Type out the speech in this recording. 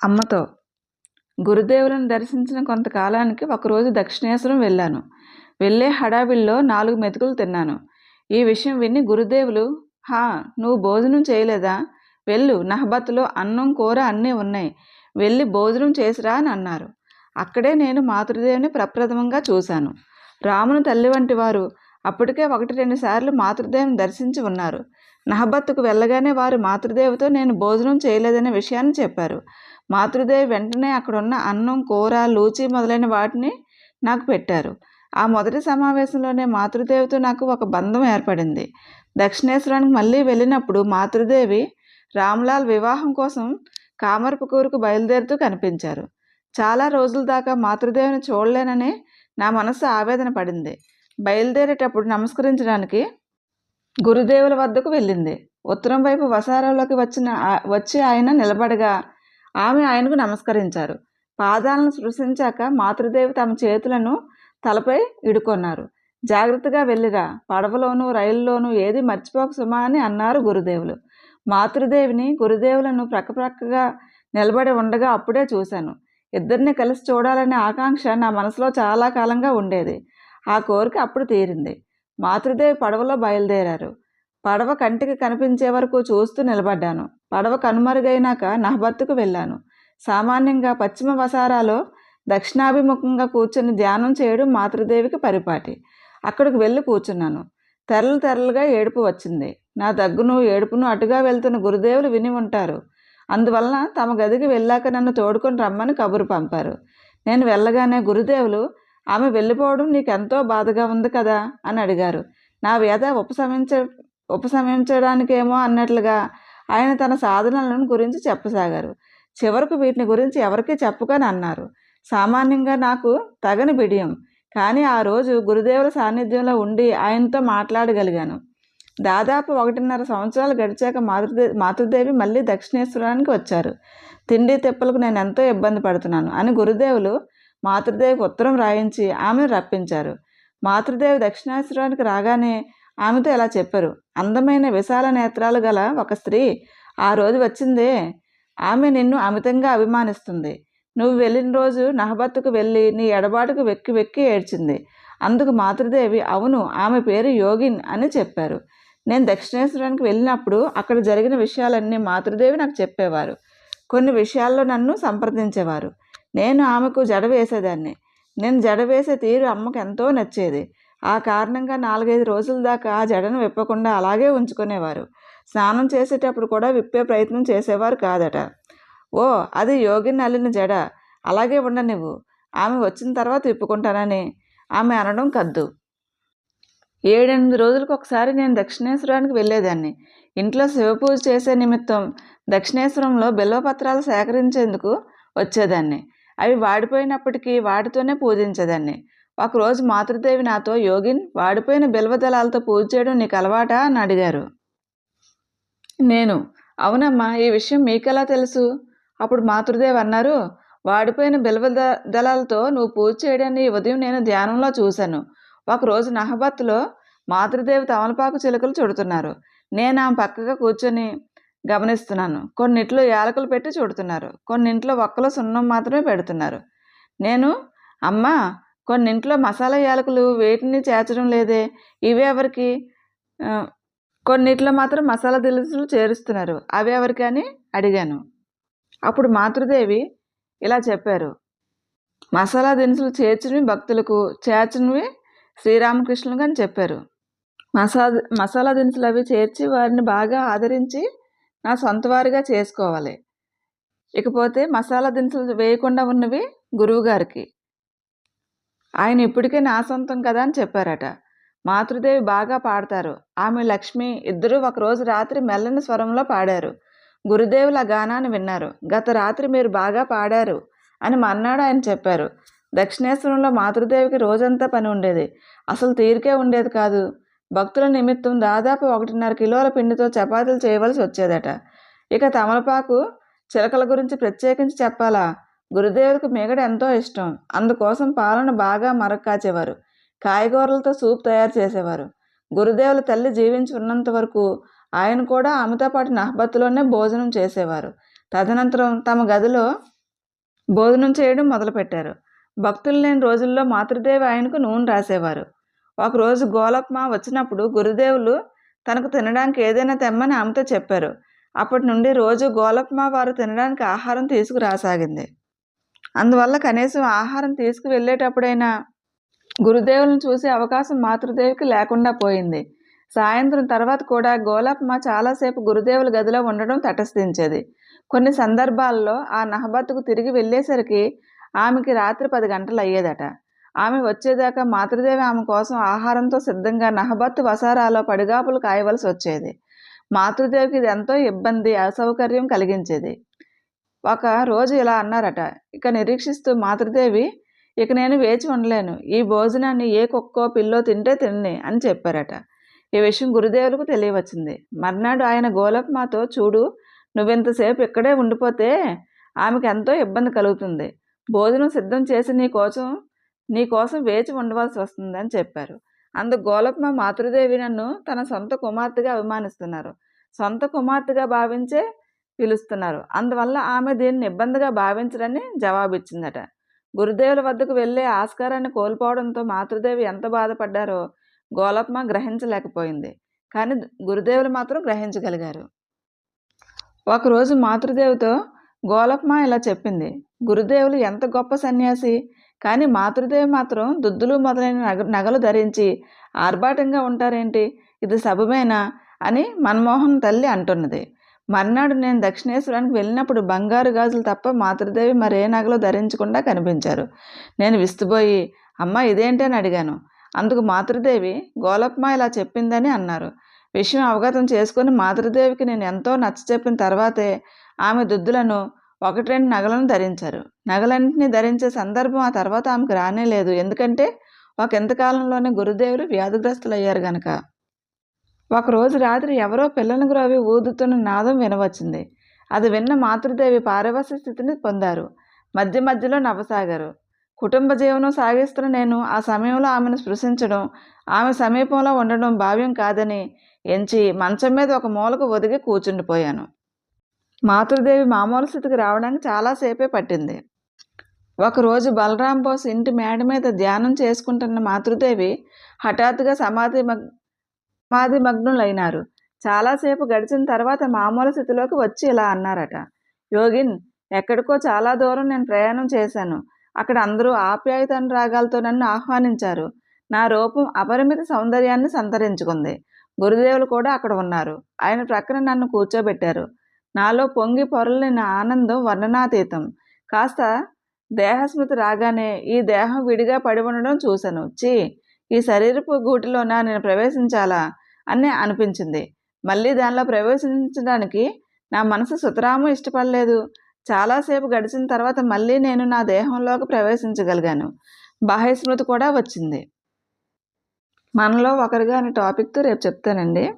అమ్మతో గురుదేవులను దర్శించిన కొంతకాలానికి ఒకరోజు దక్షిణేశ్వరం వెళ్ళాను. వెళ్ళే హడావిల్లో నాలుగు మెతుకులు తిన్నాను. ఈ విషయం విని గురుదేవులు హా నువ్వు భోజనం చేయలేదా? వెళ్ళు నహబత్తులో అన్నం కూర అన్నీ ఉన్నాయి. వెళ్ళి భోజనం చేసిరా అని అన్నారు. అక్కడే నేను మాతృదేవిని ప్రప్రథమంగా చూశాను. రాముని తల్లి వంటి వారు అప్పటికే ఒకటి రెండు సార్లు మాతృదేవిని దర్శించి ఉన్నారు. నహబత్తుకు వెళ్ళగానే వారు మాతృదేవితో నేను భోజనం చేయలేదనే విషయాన్ని చెప్పారు. మాతృదేవి వెంటనే అక్కడున్న అన్నం కూర లూచి మొదలైన వాటిని నాకు పెట్టారు. ఆ మొదటి సమావేశంలోనే మాతృదేవితో నాకు ఒక బంధం ఏర్పడింది. దక్షిణేశ్వరానికి మళ్ళీ వెళ్ళినప్పుడు మాతృదేవి రామ్లాల్ వివాహం కోసం కామర్పుకూరుకు బయలుదేరుతూ కనిపించారు. చాలా రోజుల దాకా మాతృదేవిని చూడలేనని నా మనసు ఆవేదన పడింది. బయలుదేరేటప్పుడు నమస్కరించడానికి గురుదేవుల వద్దకు వెళ్ళింది. ఉత్తరం వైపు వసారాలోకి వచ్చిన వచ్చి ఆయన నిలబడగా ఆమె ఆయనకు నమస్కరించారు. పాదాలను సృశించాక మాతృదేవి తమ చేతులను తలపై ఇడుకొన్నారు. జాగ్రత్తగా వెళ్ళిరా. పడవలోనూ రైల్లోనూ ఏది మర్చిపోక సుమా అని అన్నారు గురుదేవులు. మాతృదేవిని గురుదేవులను ప్రక్కప్రక్కగా నిలబడి ఉండగా అప్పుడే చూశాను. ఇద్దరిని కలిసి చూడాలనే ఆకాంక్ష నా మనసులో చాలా కాలంగా ఉండేది. ఆ కోరిక అప్పుడు తీరింది. మాతృదేవి పడవలో బయలుదేరారు. పడవ కంటికి కనిపించే వరకు చూస్తూ నిలబడ్డాను. పడవ కనుమరుగైనాక నహబత్తుకు వెళ్ళాను. సామాన్యంగా పశ్చిమ వసారాలో దక్షిణాభిముఖంగా కూర్చొని ధ్యానం చేయడం మాతృదేవికి పరిపాటి. అక్కడికి వెళ్ళి కూర్చున్నాను. తెరలు తెరలుగా ఏడుపు వచ్చింది. నా దగ్గును ఏడుపును అటుగా వెళ్తున్న గురుదేవులు విని ఉంటారు. అందువలన తమ గదికి వెళ్ళాక నన్ను తోడుకొని రమ్మని కబురు పంపారు. నేను వెళ్ళగానే గురుదేవులు ఆమె వెళ్ళిపోవడం నీకెంతో బాధగా ఉంది కదా? అని అడిగారు. నా వ్యధ ఉపశమించ ఉపశమించడానికేమో అన్నట్లుగా ఆయన తన సాధనలను గురించి చెప్పసాగారు. చివరకు వీటిని గురించి ఎవరికీ చెప్పకని అన్నారు. సామాన్యంగా నాకు తగని బిడియం. కానీ ఆ రోజు గురుదేవుల సాన్నిధ్యంలో ఉండి ఆయనతో మాట్లాడగలిగాను. దాదాపు ఒకటిన్నర సంవత్సరాలు గడిచాక మాతృదే మాతృదేవి మళ్ళీ దక్షిణేశ్వరానికి వచ్చారు. తిండి తిప్పలకు నేను ఎంతో ఇబ్బంది పడుతున్నాను అని గురుదేవులు మాతృదేవికి ఉత్తరం రాయించి ఆమెను రప్పించారు. మాతృదేవి దక్షిణేశ్వరానికి రాగానే ఆమెతో ఇలా చెప్పారు? అందమైన విశాల నేత్రాలు గల ఒక స్త్రీ ఆ రోజు వచ్చిందే. ఆమె నిన్ను అమితంగా అభిమానిస్తుంది. నువ్వు వెళ్ళిన రోజు నహబత్తుకు వెళ్ళి నీ ఎడబాటుకు వెక్కి వెక్కి ఏడ్చింది. అందుకు మాతృదేవి అవును ఆమె పేరు యోగిన్ అని చెప్పారు. నేను దక్షిణేశ్వరానికి వెళ్ళినప్పుడు అక్కడ జరిగిన విషయాలన్నీ మాతృదేవి నాకు చెప్పేవారు. కొన్ని విషయాల్లో నన్ను సంప్రదించేవారు. నేను ఆమెకు జడ వేసేదాన్ని. నేను జడ వేసే తీరు అమ్మకు ఎంతో నచ్చేది. ఆ కారణంగా నాలుగైదు రోజుల దాకా ఆ జడను విప్పకుండా అలాగే ఉంచుకునేవారు. స్నానం చేసేటప్పుడు కూడా విప్పే ప్రయత్నం చేసేవారు కాదట. ఓ అది యోగిని అల్లిన జడ. అలాగే ఉండనివ్వు. ఆమె వచ్చిన తర్వాత విప్పుకుంటానని. ఆమె అనడం కద్దు. ఏడెనిమిది రోజులకు ఒకసారి నేను దక్షిణేశ్వరానికి వెళ్ళేదాన్ని. ఇంట్లో శివపూజ చేసే నిమిత్తం దక్షిణేశ్వరంలో బిల్వపత్రాలు సేకరించేందుకు వచ్చేదాన్ని. అవి వాడిపోయినప్పటికీ వాటితోనే పూజించేదాన్ని. ఒకరోజు మాతృదేవి నాతో యోగిన్ వాడిపోయిన బిల్వదళాలతో పూజ చేయడం నీకు అలవాటా? అని అడిగారు. నేను. అవునమ్మా ఈ విషయం మీకెలా తెలుసు? అప్పుడు మాతృదేవి అన్నారు వాడిపోయిన బిల్వ ద- దళాలతో నువ్వు పూజ చేయడాన్ని ఈ ఉదయం నేను ధ్యానంలో చూశాను. ఒకరోజు నహబత్తులో మాతృదేవి తమలపాకు చిలుకలు చుడుతున్నారు. నేను ఆమె పక్కగా కూర్చొని గమనిస్తున్నాను. కొన్నింట్లో యాలకులు పెట్టి చుడుతున్నారు. కొన్నింట్లో ఒక్కలో సున్నం మాత్రమే పెడుతున్నారు. నేను అమ్మా కొన్నింట్లో మసాలా యాలకులు వేటిని చేర్చడం లేదే? ఇవి ఎవరికి? కొన్నిట్లో మాత్రం మసాలా దినుసులు చేరుస్తున్నారు. అవి ఎవరికి అని అడిగాను. అప్పుడు మాతృదేవి ఇలా చెప్పారు. మసాలా దినుసులు చేర్చినవి భక్తులకు చేర్చినవి శ్రీరామకృష్ణులకు అని చెప్పారు. మసా మసాలా దినుసులు అవి చేర్చి వారిని బాగా ఆదరించి నా సొంత వారిగా చేసుకోవాలి. ఇకపోతే మసాలా దినుసులు వేయకుండా ఉన్నవి గురువుగారికి ఆయన ఇప్పటికే నా సొంతం కదా అని చెప్పారట. మాతృదేవి బాగా పాడతారు. ఆమె లక్ష్మి ఇద్దరూ ఒకరోజు రాత్రి మెల్లని స్వరంలో పాడారు. గురుదేవుల గానాన్ని విన్నారు. గత రాత్రి మీరు బాగా పాడారు అని మన్నాడు ఆయన చెప్పారు. దక్షిణేశ్వరంలో మాతృదేవికి రోజంతా పని ఉండేది. అసలు తీరికే ఉండేది కాదు. భక్తుల నిమిత్తం దాదాపు ఒకటిన్నర కిలోల పిండితో చపాతీలు చేయవలసి వచ్చేదట. ఇక తమలపాకు చిలకల గురించి ప్రత్యేకించి చెప్పాలా? గురుదేవులకు మేగడ ఎంతో ఇష్టం. అందుకోసం పాలను బాగా మరక్కాచేవారు. కాయగూరలతో సూప్ తయారు చేసేవారు. గురుదేవుల తల్లి జీవించి ఉన్నంత వరకు ఆయన కూడా ఆమెతో పాటు నహబత్తులోనే భోజనం చేసేవారు. తదనంతరం తమ గదిలో భోజనం చేయడం మొదలుపెట్టారు. భక్తులు లేని రోజుల్లో మాతృదేవి ఆయనకు నూనె రాసేవారు. ఒకరోజు గోలప్మ వచ్చినప్పుడు గురుదేవులు తనకు తినడానికి ఏదైనా తెమ్మని ఆమెతో చెప్పారు. అప్పటి నుండి రోజు గోలప్మ వారు తినడానికి ఆహారం తీసుకురాసాగింది. అందువల్ల కనీసం ఆహారం తీసుకువెళ్ళేటప్పుడైనా గురుదేవులను చూసే అవకాశం మాతృదేవికి లేకుండా పోయింది. సాయంత్రం తర్వాత కూడా గోలప్మ చాలాసేపు గురుదేవుల గదిలో ఉండడం తటస్థించేది. కొన్ని సందర్భాల్లో ఆ నహబత్తుకు తిరిగి వెళ్ళేసరికి ఆమెకి రాత్రి పది గంటలు అయ్యేదట ఆమె వచ్చేదాకా మాతృదేవి ఆమె కోసం ఆహారంతో సిద్ధంగా నహబత్తు వసారాలో పడిగాపులు కాయవలసి వచ్చేది. మాతృదేవికి ఇది ఎంతో ఇబ్బంది అసౌకర్యం కలిగించేది. ఒక రోజు ఇలా అన్నారట ఇక నిరీక్షిస్తూ మాతృదేవి ఇక నేను వేచి ఉండలేను. ఈ భోజనాన్ని ఏ కుక్కో పిల్లో తింటే తిన్నే అని చెప్పారట. ఈ విషయం గురుదేవులకు తెలియవచ్చింది. మర్నాడు ఆయన గోలప్మాతో చూడు నువ్వెంతసేపు ఇక్కడే ఉండిపోతే ఆమెకు ఎంతో ఇబ్బంది కలుగుతుంది. భోజనం సిద్ధం చేసి నీ కోసం నీకోసం వేచి ఉండవలసి వస్తుందని చెప్పారు. అందుకు గోలప్మ మాతృదేవి నన్ను తన సొంత కుమార్తెగా అభిమానిస్తున్నారు. సొంత కుమార్తెగా భావించే పిలుస్తున్నారు. అందువల్ల ఆమె దీన్ని ఇబ్బందిగా భావించరని జవాబిచ్చిందట. గురుదేవుల వద్దకు వెళ్ళే ఆస్కారాన్ని కోల్పోవడంతో మాతృదేవి ఎంత బాధపడ్డారో గోలప్మ గ్రహించలేకపోయింది. కానీ గురుదేవులు మాత్రం గ్రహించగలిగారు. ఒకరోజు మాతృదేవితో గోలప్మ ఇలా చెప్పింది. గురుదేవులు ఎంత గొప్ప సన్యాసి కానీ మాతృదేవి మాత్రం దుద్దులు మొదలైన నగ నగలు ధరించి ఆర్భాటంగా ఉంటారేంటి? ఇది సబమేనా అని మన్మోహన్ తల్లి అంటున్నది. మర్నాడు నేను దక్షిణేశ్వరానికి వెళ్ళినప్పుడు బంగారు గాజులు తప్ప మాతృదేవి మరే నగలు ధరించకుండా కనిపించారు. నేను విస్తుపోయి అమ్మ ఇదేంటి? అని అడిగాను. అందుకు మాతృదేవి గోలప్మ ఇలా చెప్పిందని అన్నారు. విషయం అవగతం చేసుకుని మాతృదేవికి నేను ఎంతో నచ్చ చెప్పిన తర్వాతే ఆమె దుద్దులను ఒకటి రెండు నగలను ధరించారు. నగలన్నింటినీ ధరించే సందర్భం ఆ తర్వాత ఆమెకు రానే లేదు. ఎందుకంటే ఒక ఎంతకాలంలోనే గురుదేవులు వ్యాధిగ్రస్తులయ్యారు గనక. ఒకరోజు రాత్రి ఎవరో పిల్లల గ్రోవి ఊదుతున్న నాదం వినవచ్చింది. అది విన్న మాతృదేవి పారవస్య స్థితిని పొందారు. మధ్య మధ్యలో నవ్వసాగారు. కుటుంబ జీవనం సాగిస్తున్న నేను ఆ సమయంలో ఆమెను స్పృశించడం ఆమె సమీపంలో ఉండడం భావ్యం కాదని ఎంచి మంచం మీద ఒక మూలకు ఒదిగి కూర్చుండిపోయాను మాతృదేవి మామూలు స్థితికి రావడానికి చాలాసేపే పట్టింది. ఒకరోజు బలరాం బోస్ ఇంటి మేడ మీద ధ్యానం చేసుకుంటున్న మాతృదేవి హఠాత్తుగా సమాధి మగ్ సమాధి మగ్నులైనారు. చాలాసేపు గడిచిన తర్వాత మామూలు స్థితిలోకి వచ్చి ఇలా అన్నారట. యోగిన్ ఎక్కడికో చాలా దూరం నేను ప్రయాణం చేశాను. అక్కడ అందరూ ఆప్యాయతను రాగాలతో నన్ను ఆహ్వానించారు. నా రూపం అపరిమిత సౌందర్యాన్ని సంతరించుకుంది. గురుదేవులు కూడా అక్కడ ఉన్నారు. ఆయన ప్రక్కన నన్ను కూర్చోబెట్టారు. నాలో పొంగి పొరలిన ఆనందం వర్ణనాతీతం. కాస్త దేహస్మృతి రాగానే ఈ దేహం విడిగా పడి ఉండడం చూశాను. చీ ఈ శరీరపు గూటిలోన నేను ప్రవేశించాలా? అని అనిపించింది. మళ్ళీ దానిలో ప్రవేశించడానికి నా మనసు సుతరాము ఇష్టపడలేదు. చాలాసేపు గడిచిన తర్వాత మళ్ళీ నేను నా దేహంలోకి ప్రవేశించగలిగాను. బాహ్యస్మృతి కూడా వచ్చింది. మనలో ఒకరిగా అనే టాపిక్తో రేపు చెప్తానండి.